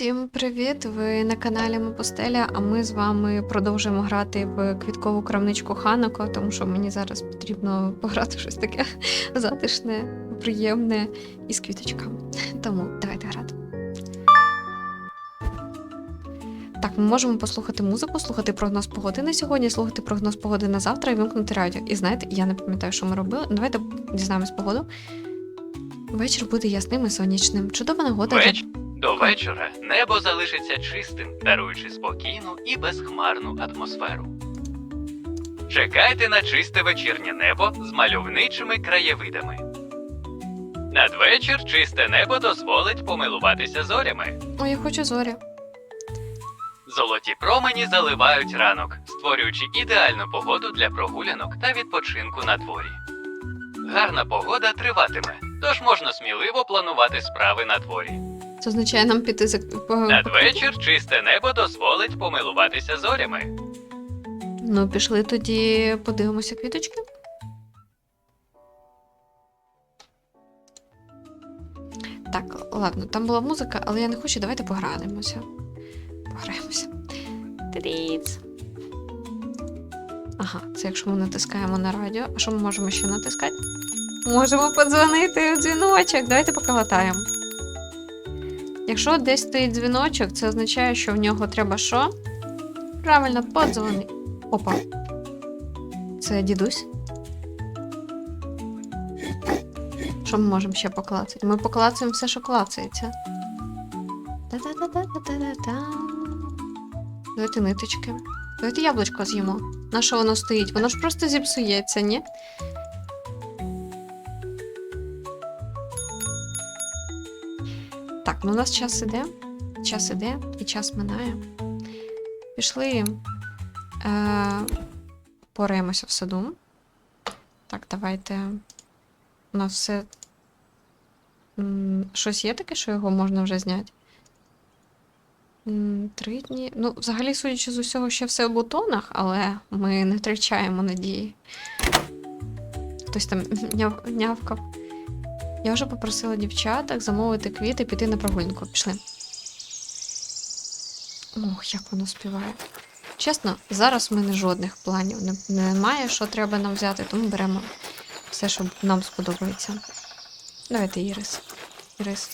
Всім привіт! Ви на каналі Мопостеля, а ми з вами продовжуємо грати в квіткову крамничку Ханако, тому що мені зараз потрібно пограти щось таке затишне, приємне і з квіточками. Тому давайте грати. Так, ми можемо послухати музику, слухати прогноз погоди на сьогодні, слухати прогноз погоди на завтра і вимкнути радіо. І знаєте, я не пам'ятаю, що ми робили. Ну, Давайте дізнаємось погоду. Вечір буде ясним і сонячним. Чудова нагода Веч... До вечора небо залишиться чистим, даруючи спокійну і безхмарну атмосферу. Чекайте на чисте вечірнє небо з мальовничими краєвидами. Надвечір чисте небо дозволить помилуватися зорями. О, я хочу зорі. Золоті промені заливають ранок, створюючи ідеальну погоду для прогулянок та відпочинку на дворі. Гарна погода триватиме, тож можна сміливо планувати справи на дворі. Це означає нам піти за по- Надвечір чисте небо дозволить помилуватися зорями. Ну, пішли тоді, подивимося квіточки. Так, ладно, там була музика, але я не хочу, давайте пограємося. Пограємося. Тріц. Ага, це якщо ми натискаємо на радіо. А що ми можемо ще натискати? Можемо подзвонити в дзвіночок. Давайте поколотаємо. Якщо десь стоїть дзвіночок, це означає, що в нього треба що? Правильно, подзвони. Опа. Це дідусь. Що ми можемо ще поклацати? Ми поклацаємо все, що клацається. Та-та-та-та-та-та-та. Давайте ниточки. Давайте яблучко з'їмо. На що воно стоїть? Воно ж просто зіпсується, ні? Ну у нас час іде. Час іде і час минає. Пішли. Е, пораємося в саду. Так, давайте. У нас все. Щось є таке, що його можна вже зняти? Три дні. Ну, взагалі, судячи з усього, ще все в бутонах, але ми не втрачаємо надії. Хтось там няв... нявкав. Я вже попросила дівчаток замовити квіти, піти на прогулянку. Пішли. Ох, як воно співає. Чесно, зараз в мене жодних планів немає, що треба нам взяти, тому беремо все, що нам сподобається. Давайте Ірис. Ірис.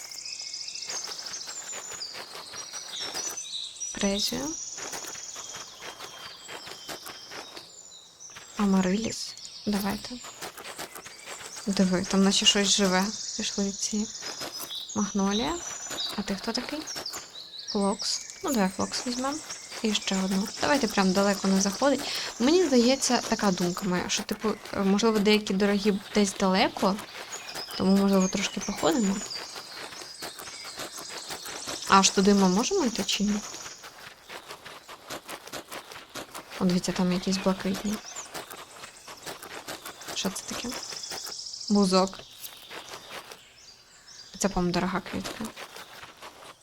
Презію. Амариліс. Давайте. Диви, там наче щось живе. Пішли ці. Магнолія. А ти хто такий? Флокс. Ну, давай флокс візьмемо. І ще одну. Давайте прям далеко не заходить. Мені здається, така думка моя, що, типу, е, можливо, деякі дорогі десь далеко, тому, можливо, трошки походимо. Аж туди ми можемо йти чи ні? О, дивіться, там якісь блакитні. Що це таке? Бузок. Це, по-моєму, дорога квітка.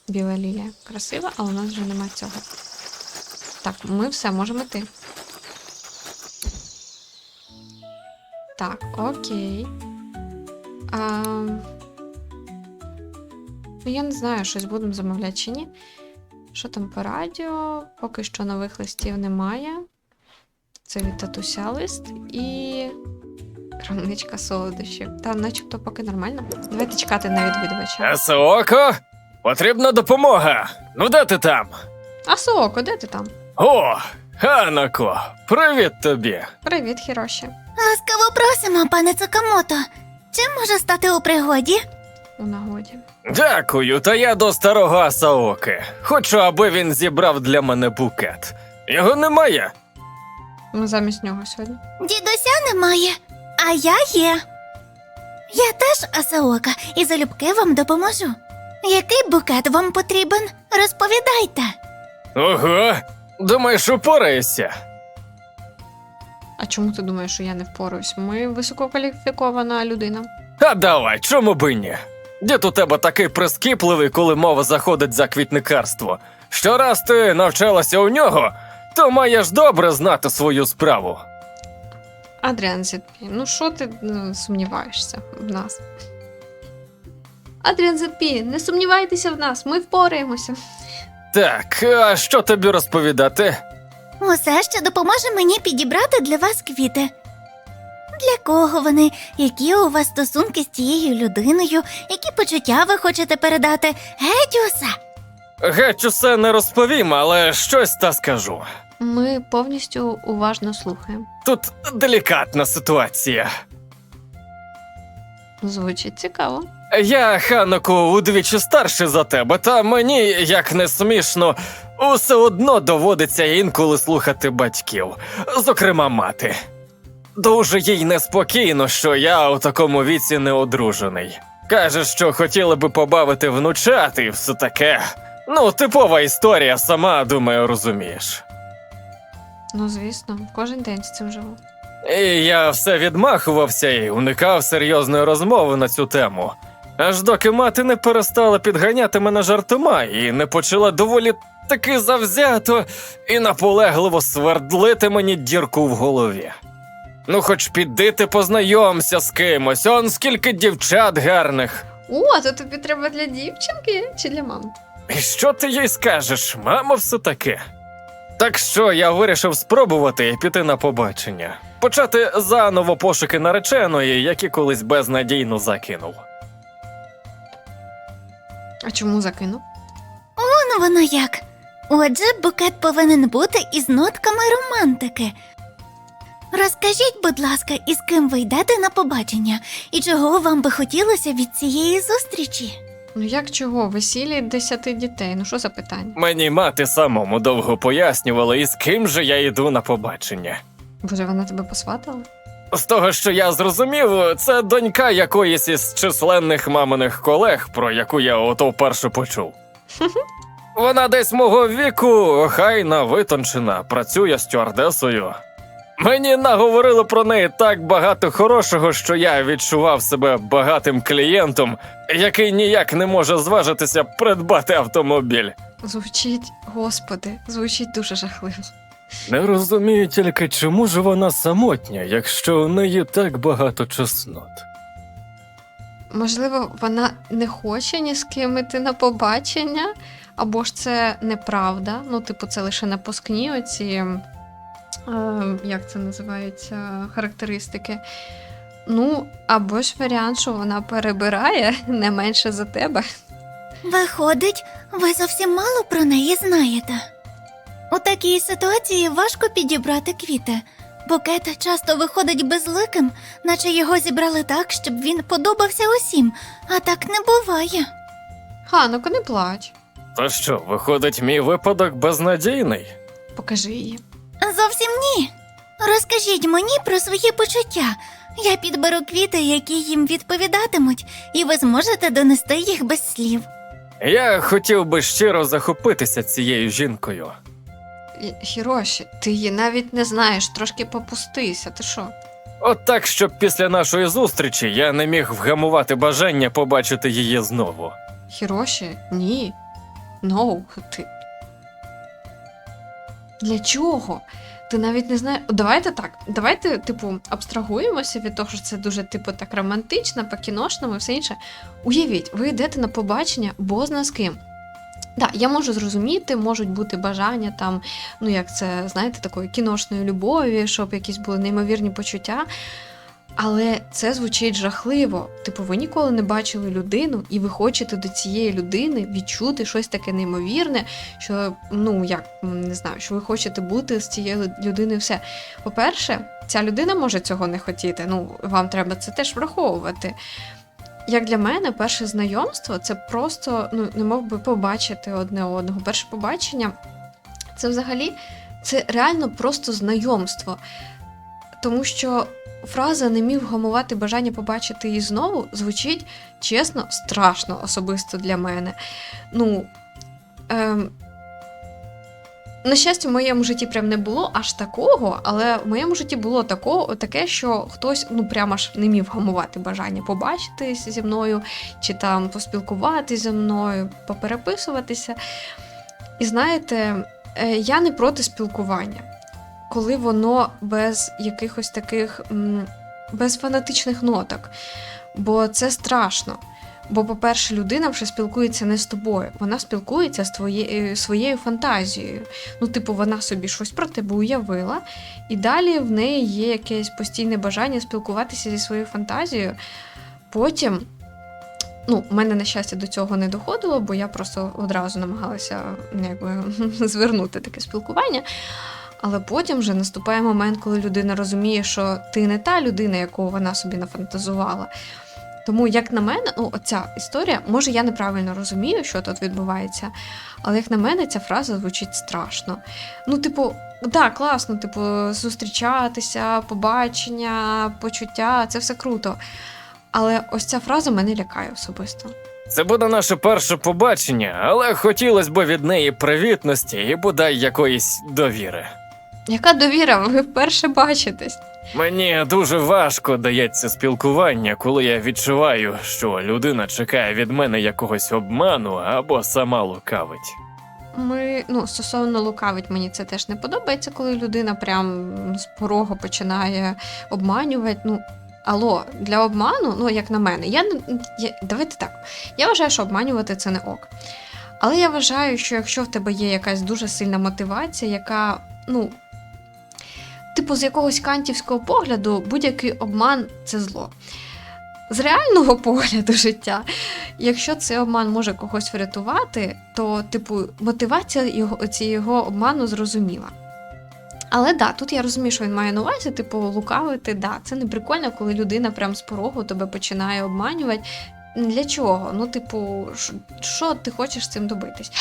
Біла лілія. Красива, але у нас вже немає цього. Так, ми все можемо йти. Так, окей. А... Ну, я не знаю, щось будемо замовляти чи ні. Що там по радіо? Поки що нових листів немає. Це від татуся лист і. Крамничка солодощів. Та начебто поки нормально. Давайте чекати на відвідувача. Асооко, потрібна допомога. Ну де ти там? А Сооко, де ти там? О, Ханако, привіт тобі. Привіт, Хіроші. Ласкаво просимо, пане Цукамото. Чим може стати у пригоді? У нагоді. Дякую, та я до старого Асаоки. Хочу, аби він зібрав для мене букет. Його немає. Ми замість нього сьогодні. Дідуся немає, а я є. Я теж Асаока і залюбки вам допоможу. Який букет вам потрібен? Розповідайте. Ого, думаєш, упораєшся? А чому ти думаєш, що я не впораюсь? Ми висококваліфікована людина. А давай, чому би ні? Дід у тебе такий прискіпливий, коли мова заходить за квітникарство. Щораз ти навчалася у нього, то маєш добре знати свою справу. Адріан Зітпі, ну що ти ну, сумніваєшся в нас? Адріан Зепі, не сумнівайтеся в нас, ми впораємося. Так, а що тобі розповідати? Усе, що допоможе мені підібрати для вас квіти. Для кого вони? Які у вас стосунки з цією людиною? Які почуття ви хочете передати? Геть усе! Геть усе не розповім, але щось та скажу. Ми повністю уважно слухаємо. Тут делікатна ситуація. Звучить цікаво. Я, Ханаку, удвічі старший за тебе, та мені, як не смішно, усе одно доводиться інколи слухати батьків, зокрема мати. Дуже їй неспокійно, що я у такому віці не одружений. Каже, що хотіла би побавити внучат і все таке. Ну, типова історія, сама думаю, розумієш. Ну, звісно, кожен день з цим живу. І я все відмахувався і уникав серйозної розмови на цю тему. Аж доки мати не перестала підганяти мене жартома і не почала доволі таки завзято і наполегливо свердлити мені дірку в голові. Ну, хоч піди ти познайомся з кимось, он скільки дівчат гарних. О, то тобі треба для дівчинки чи для мами? І що ти їй скажеш, мамо, все таки? Так що я вирішив спробувати піти на побачення, почати заново пошуки нареченої, які колись безнадійно закинув. А чому закинув? Ну воно як. Отже, букет повинен бути із нотками романтики. Розкажіть, будь ласка, із ким ви йдете на побачення, і чого вам би хотілося від цієї зустрічі? Ну як чого? Весілля десяти дітей. Ну що за питання? Мені мати самому довго пояснювала, із ким же я йду на побачення. Боже, вона тебе посватала? З того, що я зрозумів, це донька якоїсь із численних маминих колег, про яку я ото вперше почув. Вона десь мого віку, хайна витончена, працює стюардесою. Мені наговорили про неї так багато хорошого, що я відчував себе багатим клієнтом, який ніяк не може зважитися придбати автомобіль. Звучить, господи, звучить дуже жахливо. Не розумію тільки, чому ж вона самотня, якщо у неї так багато чеснот. Можливо, вона не хоче ні з ким іти на побачення, або ж це неправда. Ну, типу, це лише напускні оці, як це називається, характеристики. Ну, або ж варіант, що вона перебирає не менше за тебе. Виходить, ви зовсім мало про неї знаєте. У такій ситуації важко підібрати квіти. Букет часто виходить безликим, наче його зібрали так, щоб він подобався усім, а так не буває. Хануко, не плач. То що, виходить, мій випадок безнадійний? Покажи її. Зовсім ні. Розкажіть мені про свої почуття. Я підберу квіти, які їм відповідатимуть, і ви зможете донести їх без слів. Я хотів би щиро захопитися цією жінкою. Хіроші, ти її навіть не знаєш, трошки попустися, ти що? От так, щоб після нашої зустрічі я не міг вгамувати бажання побачити її знову. Хіроші? Ні. No, ти. Для чого? Ти навіть не знаєш. Давайте так. Давайте, типу, абстрагуємося від того, що це дуже, типу, так романтично, по-кіношному і все інше. Уявіть, ви йдете на побачення бозна з ким. Так, я можу зрозуміти, можуть бути бажання там, ну як це, знаєте, такої кіношної любові, щоб якісь були неймовірні почуття. Але це звучить жахливо. Типу, ви ніколи не бачили людину, і ви хочете до цієї людини відчути щось таке неймовірне, що ну як не знаю, що ви хочете бути з цією людиною. Все. По-перше, ця людина може цього не хотіти. Ну, вам треба це теж враховувати. Як для мене, перше знайомство це просто ну, не мов би побачити одне одного. Перше побачення це взагалі це реально просто знайомство. Тому що фраза не міг вгамувати бажання побачити її знову звучить чесно, страшно особисто для мене. Ну, ем, на щастя, в моєму житті прям не було аж такого, але в моєму житті було такого, таке, що хтось ну прямо аж не міг вгамувати бажання побачитись зі мною, чи там поспілкуватися зі мною, попереписуватися. І знаєте, е, я не проти спілкування коли воно без якихось таких без фанатичних ноток. Бо це страшно. Бо, по-перше, людина вже спілкується не з тобою, вона спілкується з твоєю своєю фантазією. Ну, типу, вона собі щось про тебе уявила, і далі в неї є якесь постійне бажання спілкуватися зі своєю фантазією. Потім, ну, в мене, на щастя, до цього не доходило, бо я просто одразу намагалася ну, якби, звернути таке спілкування. Але потім вже наступає момент, коли людина розуміє, що ти не та людина, яку вона собі нафантазувала. Тому, як на мене, ну, оця історія, може, я неправильно розумію, що тут відбувається, але як на мене, ця фраза звучить страшно. Ну, типу, так, класно, типу, зустрічатися, побачення, почуття це все круто. Але ось ця фраза мене лякає особисто. Це буде наше перше побачення, але хотілося б від неї привітності і бодай якоїсь довіри. Яка довіра? Ви вперше бачитесь. Мені дуже важко дається спілкування, коли я відчуваю, що людина чекає від мене якогось обману або сама лукавить. Ми, ну, стосовно лукавить, мені це теж не подобається, коли людина прям з порогу починає обманювати. Ну, алло, для обману, ну, як на мене, я не. Я, давайте так. Я вважаю, що обманювати це не ок. Але я вважаю, що якщо в тебе є якась дуже сильна мотивація, яка, ну, типу, з якогось кантівського погляду, будь-який обман це зло. З реального погляду життя, якщо цей обман може когось врятувати, то, типу, мотивація його, цього обману зрозуміла. Але да, тут я розумію, що він має на увазі, типу, лукавити, да, це не прикольно, коли людина прям з порогу тебе починає обманювати. Для чого? Ну, типу, що ти хочеш з цим добитись?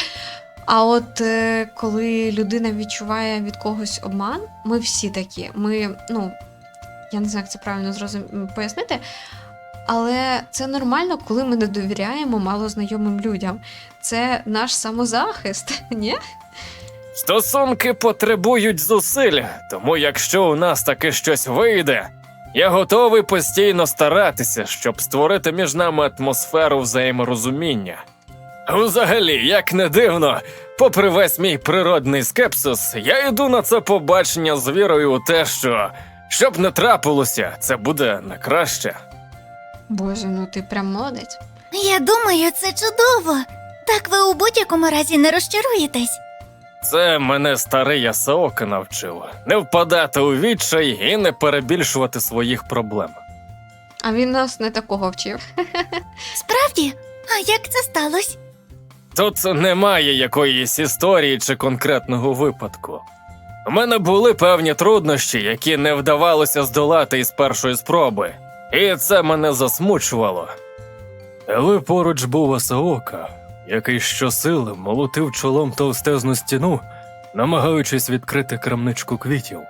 А от е, коли людина відчуває від когось обман, ми всі такі. Ми, ну, я не знаю, як це правильно зрозум... пояснити, але це нормально, коли ми не довіряємо малознайомим людям. Це наш самозахист, ні? Стосунки потребують зусиль, тому якщо у нас таке щось вийде, я готовий постійно старатися, щоб створити між нами атмосферу взаєморозуміння. Взагалі, як не дивно, попри весь мій природний скепсис, я йду на це побачення з вірою у те, що щоб не трапилося, це буде на краще. Боже, ну ти прям молодець. Я думаю, це чудово. Так ви у будь-якому разі не розчаруєтесь. Це мене старий Ясаока навчив не впадати у відчай і не перебільшувати своїх проблем. А він нас не такого вчив. Справді? А як це сталося? Тут немає якоїсь історії чи конкретного випадку. У мене були певні труднощі, які не вдавалося здолати із першої спроби, і це мене засмучувало. Але поруч був Асаока, який щосили молотив чолом товстезну стіну, намагаючись відкрити крамничку квітів.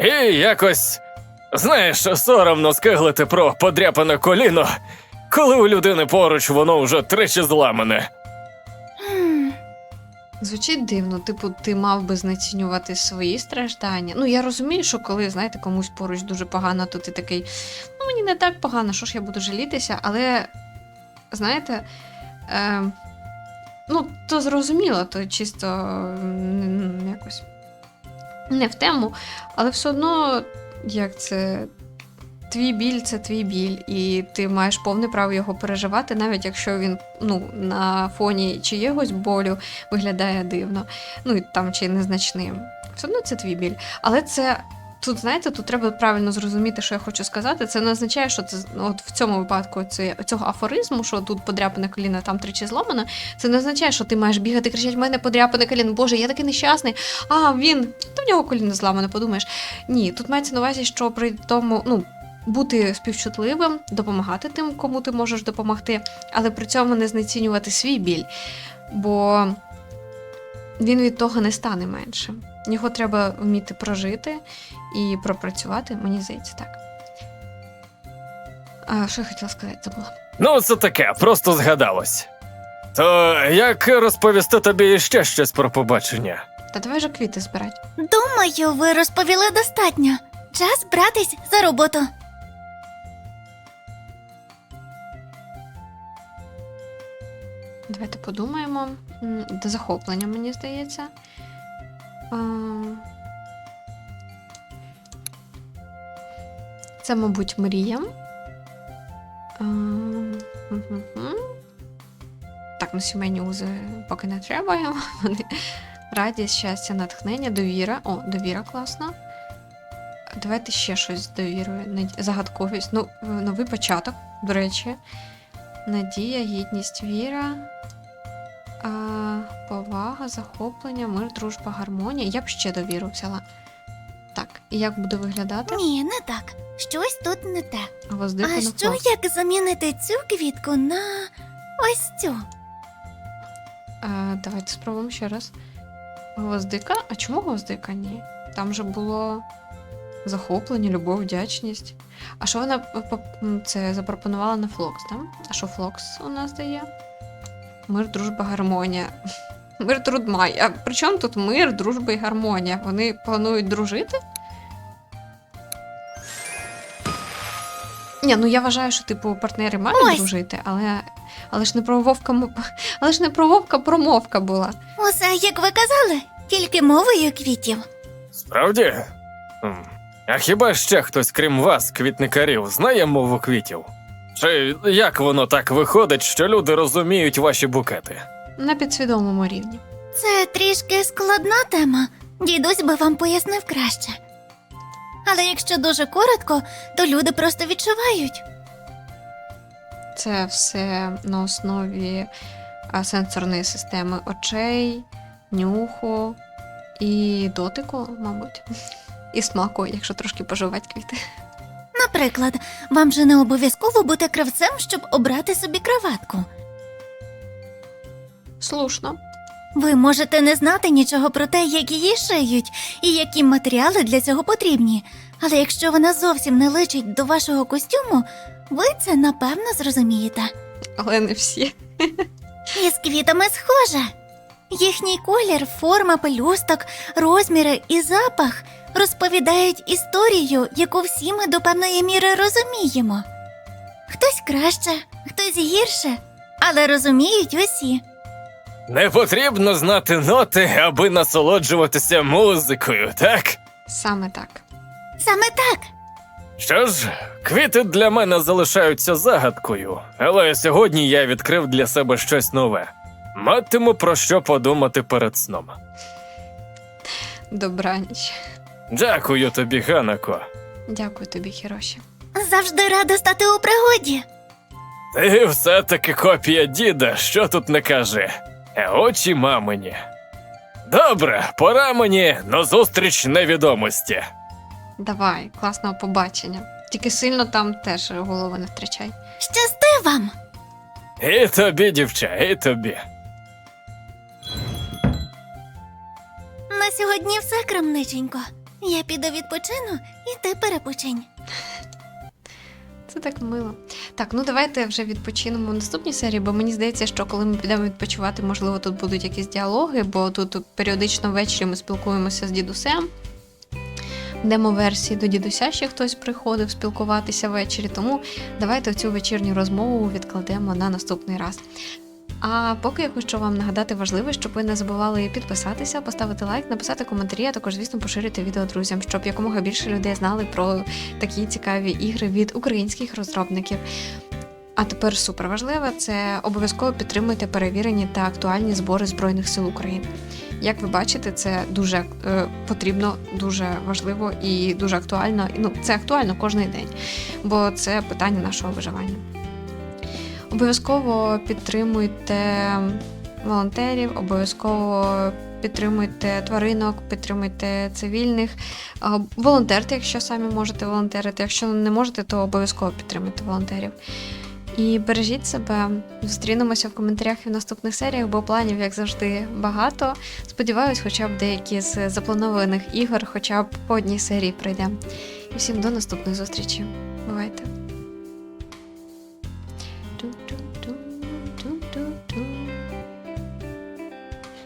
І якось, знаєш, соромно скиглити про подряпане коліно, коли у людини поруч воно вже тричі зламане. Звучить дивно, типу, ти мав би знецінювати свої страждання. Ну, я розумію, що коли, знаєте, комусь поруч дуже погано, то ти такий, ну мені не так погано, що ж я буду жалітися, але, знаєте, е, ну, то зрозуміло, то чисто якось не в тему, але все одно, як це. Твій біль це твій біль, і ти маєш повне право його переживати, навіть якщо він ну, на фоні чиєгось болю виглядає дивно, ну і там чи незначним. Все одно це твій біль. Але це тут, знаєте, тут треба правильно зрозуміти, що я хочу сказати. Це не означає, що це от в цьому випадку це, цього афоризму, що тут подряпане коліно, там тричі зломано. Це не означає, що ти маєш бігати, кричати, в мене подряпане коліно. Боже, я такий нещасний. А він, то в нього коліно зламане, подумаєш. Ні, тут мається на увазі, що при тому, ну. Бути співчутливим, допомагати тим, кому ти можеш допомогти, але при цьому не знецінювати свій біль, бо він від того не стане меншим. Його треба вміти прожити і пропрацювати, мені здається, так. А що я хотіла сказати, забула. Ну, це таке, просто згадалось. То як розповісти тобі ще щось про побачення? Та давай же квіти збирати. думаю, ви розповіли достатньо. Час братись за роботу. Давайте подумаємо. До захоплення, мені здається. Це, мабуть, мрія. Так, ну сімейні узи поки не треба. Радість, щастя, натхнення, довіра. О, довіра класна. Давайте ще щось з довірою. Загадковість. Ну, е, новий початок, до речі. Надія, гідність, віра. Повага, захоплення, мир, дружба, гармонія. Я б ще довіру взяла. Так, і як буде виглядати? Ні, не так. Щось тут не те. Гвоздика А що флаг. як замінити цю квітку на ось цю? А, давайте спробуємо ще раз. Гвоздика? А чому гвоздика ні? Там же було захоплення, любов, вдячність. А що вона це запропонувала на Флокс, так? А що Флокс у нас дає? Мир, дружба, гармонія. Мир, труд май. А при чому тут мир, дружба і гармонія? Вони планують дружити? Ні, ну я вважаю, що типу партнери мають Ось. дружити, але, але ж не про вовка, м- але ж не про вовка, промовка була. Усе, як ви казали, тільки мовою квітів. Справді? М, А хіба ще хтось, крім вас, квітникарів, знає мову квітів? Чи як воно так виходить, що люди розуміють ваші букети? На підсвідомому рівні. Це трішки складна тема. Дідусь би вам пояснив краще. Але якщо дуже коротко, то люди просто відчувають. Це все на основі а, сенсорної системи очей, нюху і дотику, мабуть. І смаку, якщо трошки поживати квіти. Наприклад, вам же не обов'язково бути кравцем, щоб обрати собі краватку. Слушно. Ви можете не знати нічого про те, як її шиють і які матеріали для цього потрібні. Але якщо вона зовсім не личить до вашого костюму, ви це напевно зрозумієте. Але не всі. І з квітами схоже. Їхній колір, форма пелюсток, розміри і запах розповідають історію, яку всі ми до певної міри розуміємо. Хтось краще, хтось гірше, але розуміють усі. Не потрібно знати ноти, аби насолоджуватися музикою, так? Саме так. Саме так. Що ж, квіти для мене залишаються загадкою, але сьогодні я відкрив для себе щось нове. Матиму про що подумати перед сном. Добраніч. Дякую тобі, Ганако. Дякую тобі, Хіроші. Завжди рада стати у пригоді. Ти все-таки копія діда, що тут не кажи. Е, Очі мамині. Добре, пора мені на зустріч невідомості. Давай, класного побачення. Тільки сильно там теж голову не втрачай. Щасти вам! І тобі, дівча, і тобі. На сьогодні все, крамниченько. Я піду відпочину, і ти перепочинь. Це так мило. Так, ну давайте вже відпочинемо в наступній серії, бо мені здається, що коли ми підемо відпочивати, можливо, тут будуть якісь діалоги, бо тут періодично ввечері ми спілкуємося з дідусем. В демо-версії до дідуся ще хтось приходив спілкуватися ввечері, тому давайте цю вечірню розмову відкладемо на наступний раз. А поки я хочу вам нагадати важливе, щоб ви не забували підписатися, поставити лайк, написати коментарі, а також, звісно, поширити відео друзям, щоб якомога більше людей знали про такі цікаві ігри від українських розробників. А тепер супер важливе це обов'язково підтримуйте перевірені та актуальні збори Збройних сил України. Як ви бачите, це дуже е, потрібно, дуже важливо і дуже актуально. Ну, це актуально кожен день, бо це питання нашого виживання. Обов'язково підтримуйте волонтерів, обов'язково підтримуйте тваринок, підтримуйте цивільних, волонтерте, якщо самі можете волонтерити. Якщо не можете, то обов'язково підтримуйте волонтерів. І бережіть себе. Зустрінемося в коментарях і в наступних серіях, бо планів, як завжди, багато. Сподіваюсь, хоча б деякі з запланованих ігор, хоча б по одній серії пройдемо. І всім до наступних зустрічей.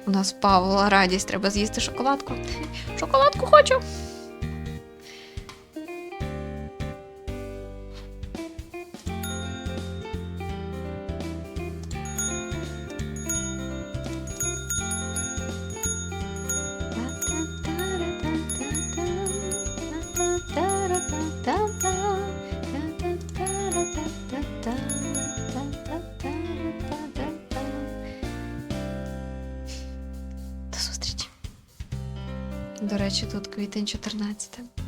У нас Павла радість, треба з'їсти шоколадку. Шоколадку хочу. Квітень 14.